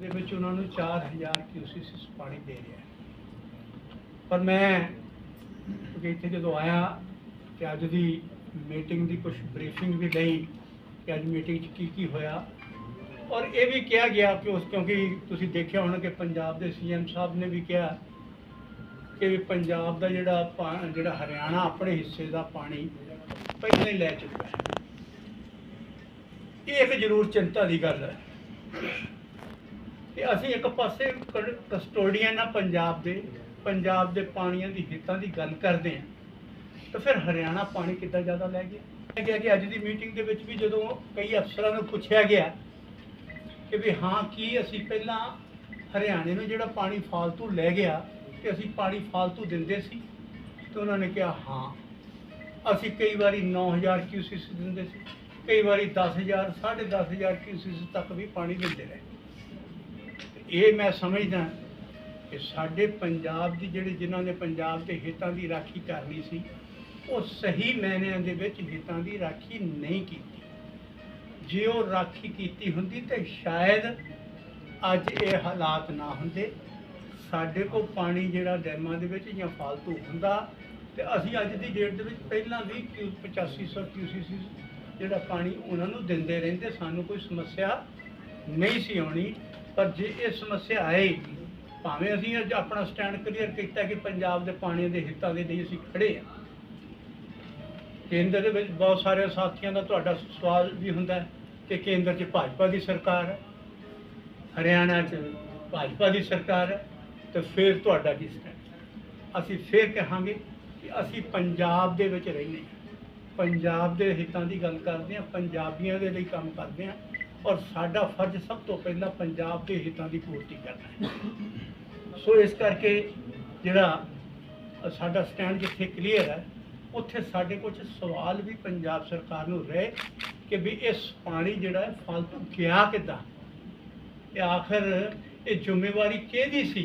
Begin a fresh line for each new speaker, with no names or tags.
ਦੇ ਵਿੱਚ ਉਹਨਾਂ ਨੂੰ 4000 ਕਿਊਸਿਸ ਪਾਣੀ ਦੇ ਰਿਹਾ ਪਰ ਮੈਂ ਕਿਉਂਕਿ ਇੱਥੇ ਜਦੋਂ ਆਇਆ ਤੇ ਅੱਜ ਦੀ ਮੀਟਿੰਗ ਦੀ ਕੁਝ ਬਰੀਫਿੰਗ ਵੀ ਲਈ ਕਿ ਅੱਜ ਮੀਟਿੰਗ 'ਚ ਕੀ ਕੀ ਹੋਇਆ। ਔਰ ਇਹ ਵੀ ਕਿਹਾ ਗਿਆ ਕਿ ਉਸ ਕਿਉਂਕਿ ਤੁਸੀਂ ਦੇਖਿਆ ਹੋਣਾ ਕਿ ਪੰਜਾਬ ਦੇ ਸੀਐਮ ਸਾਹਿਬ ਨੇ ਵੀ ਕਿਹਾ ਕਿ ਪੰਜਾਬ ਦਾ ਜਿਹੜਾ ਜਿਹੜਾ ਹਰਿਆਣਾ ਆਪਣੇ ਹਿੱਸੇ ਦਾ ਪਾਣੀ ਪਹਿਲਾਂ ਹੀ ਲੈ ਚੁੱਕਾ ਹੈ। ਇਹ ਇੱਕ ਜ਼ਰੂਰ ਚਿੰਤਾ ਦੀ ਗੱਲ ਹੈ। ਕਿ ਅਸੀਂ ਇੱਕ ਪਾਸੇ ਕਸਟੋਡੀਅਨ ਆ ਪੰਜਾਬ ਦੇ ਪੰਜਾਬ ਦੇ ਪਾਣੀਆਂ ਦੀ ਹਿੱਤਾਂ ਦੀ ਗੱਲ ਕਰਦੇ ਹਾਂ। ਤਾਂ ਫਿਰ ਹਰਿਆਣਾ ਪਾਣੀ ਕਿੱਦਾਂ ਜ਼ਿਆਦਾ ਲੈ ਗਿਆ? ਕਿਹਾ ਕਿ ਅੱਜ ਦੀ ਮੀਟਿੰਗ ਦੇ ਵਿੱਚ ਵੀ ਜਦੋਂ ਕਈ ਅਫਸਰਾਂ ਨੂੰ ਪੁੱਛਿਆ ਗਿਆ ਕਿ ਵੀ ਹਾਂ, ਕੀ ਅਸੀਂ ਪਹਿਲਾਂ ਹਰਿਆਣੇ ਨੂੰ ਜਿਹੜਾ ਪਾਣੀ ਫਾਲਤੂ ਲੈ ਗਿਆ ਕਿ ਅਸੀਂ ਪਾਣੀ ਫਾਲਤੂ ਦਿੰਦੇ ਸੀ? ਤੇ ਉਹਨਾਂ ਨੇ ਕਿਹਾ, ਹਾਂ। ਅਸੀਂ ਕਈ ਵਾਰੀ 9000 ਕਿਊਸਿਸ ਦਿੰਦੇ ਸੀ, ਕਈ ਵਾਰੀ 10000 10500 ਕਿਊਸਿਸ ਤੱਕ ਵੀ ਪਾਣੀ ਦਿੰਦੇ ਰਹੇ। ਇਹ ਮੈਂ ਸਮਝਦਾ ਕਿ ਸਾਡੇ ਪੰਜਾਬ ਦੀ ਜਿਹੜੇ ਜਿਨ੍ਹਾਂ ਨੇ ਪੰਜਾਬ ਦੇ ਹਿੱਤਾਂ ਦੀ ਰਾਖੀ ਕਰਨੀ ਸੀ, ਉਹ ਸਹੀ ਮਾਇਨਿਆਂ ਦੇ ਵਿੱਚ ਹਿੱਤਾਂ ਦੀ ਰਾਖੀ ਨਹੀਂ ਕੀਤੀ। ਜੇ ਉਹ ਰਾਖੀ ਕੀਤੀ ਹੁੰਦੀ ਤੇ ਸ਼ਾਇਦ ਅੱਜ ਇਹ ਹਾਲਾਤ ਨਾ ਹੁੰਦੇ। ਸਾਡੇ ਕੋਲ ਪਾਣੀ ਜਿਹੜਾ ਡੈਮਾਂ ਦੇ ਵਿੱਚ ਜਾਂ ਫਾਲਤੂ ਹੁੰਦਾ ਤੇ ਅਸੀਂ ਅੱਜ ਦੀ ਡੇਟ ਦੇ ਵਿੱਚ ਪਹਿਲਾਂ ਵੀ ਕਿਊ 8500 ਕਿਊਸੀਸੀ ਜਿਹੜਾ ਪਾਣੀ ਉਹਨਾਂ ਨੂੰ ਦਿੰਦੇ ਰਹਿੰਦੇ, ਸਾਨੂੰ ਕੋਈ ਸਮੱਸਿਆ ਨਹੀਂ ਸੀ ਆਉਣੀ। ਪਰ ਜੇ ਇਹ ਸਮੱਸਿਆ ਆਏ ਭਾਵੇਂ ਅਸੀਂ ਅੱਜ ਆਪਣਾ ਸਟੈਂਡ ਕਲੀਅਰ ਕੀਤਾ ਕਿ ਪੰਜਾਬ ਦੇ ਪਾਣੀ ਦੇ ਹਿੱਤਾਂ ਦੇ ਲਈ ਅਸੀਂ ਖੜੇ ਹਾਂ। ਕੇਂਦਰ ਦੇ ਵਿੱਚ ਬਹੁਤ ਸਾਰੇ ਸਾਥੀਆਂ ਦਾ ਤੁਹਾਡਾ ਸਵਾਲ ਵੀ ਹੁੰਦਾ ਹੈ ਕਿ ਕੇਂਦਰ 'ਚ ਭਾਜਪਾ ਦੀ ਸਰਕਾਰ ਹੈ, ਹਰਿਆਣਾ 'ਚ ਭਾਜਪਾ ਦੀ ਸਰਕਾਰ ਹੈ, ਤੇ ਫਿਰ ਤੁਹਾਡਾ ਕੀ ਸਟੈਂਡ ਅਸੀਂ ਫਿਰ ਕਹਾਂਗੇ ਕਿ ਅਸੀਂ ਪੰਜਾਬ ਦੇ ਵਿੱਚ ਰਹਿੰਦੇ ਹਾਂ। ਪੰਜਾਬ ਦੇ ਹਿੱਤਾਂ ਦੀ ਗੱਲ ਕਰਦੇ ਹਾਂ, ਪੰਜਾਬੀਆਂ ਦੇ ਲਈ ਕੰਮ ਕਰਦੇ ਹਾਂ। ਔਰ ਸਾਡਾ ਫਰਜ਼ ਸਭ ਤੋਂ ਪਹਿਲਾਂ ਪੰਜਾਬ ਦੇ ਹਿੱਤਾਂ ਦੀ ਪੂਰਤੀ ਕਰਨਾ ਹੈ। ਸੋ ਇਸ ਕਰਕੇ ਜਿਹੜਾ ਸਾਡਾ ਸਟੈਂਡ ਜਿੱਥੇ ਕਲੀਅਰ ਹੈ, ਉੱਥੇ ਸਾਡੇ ਕੁਝ ਸਵਾਲ ਵੀ ਪੰਜਾਬ ਸਰਕਾਰ ਨੂੰ ਰਹੇ ਕਿ ਵੀ ਇਸ ਪਾਣੀ ਜਿਹੜਾ ਹੈ ਫालतू ਗਿਆ ਕਿੱਦਾਂ? ਇਹ ਆਖਰ ਇਹ ਜ਼ਿੰਮੇਵਾਰੀ ਕਿਹਦੀ ਸੀ?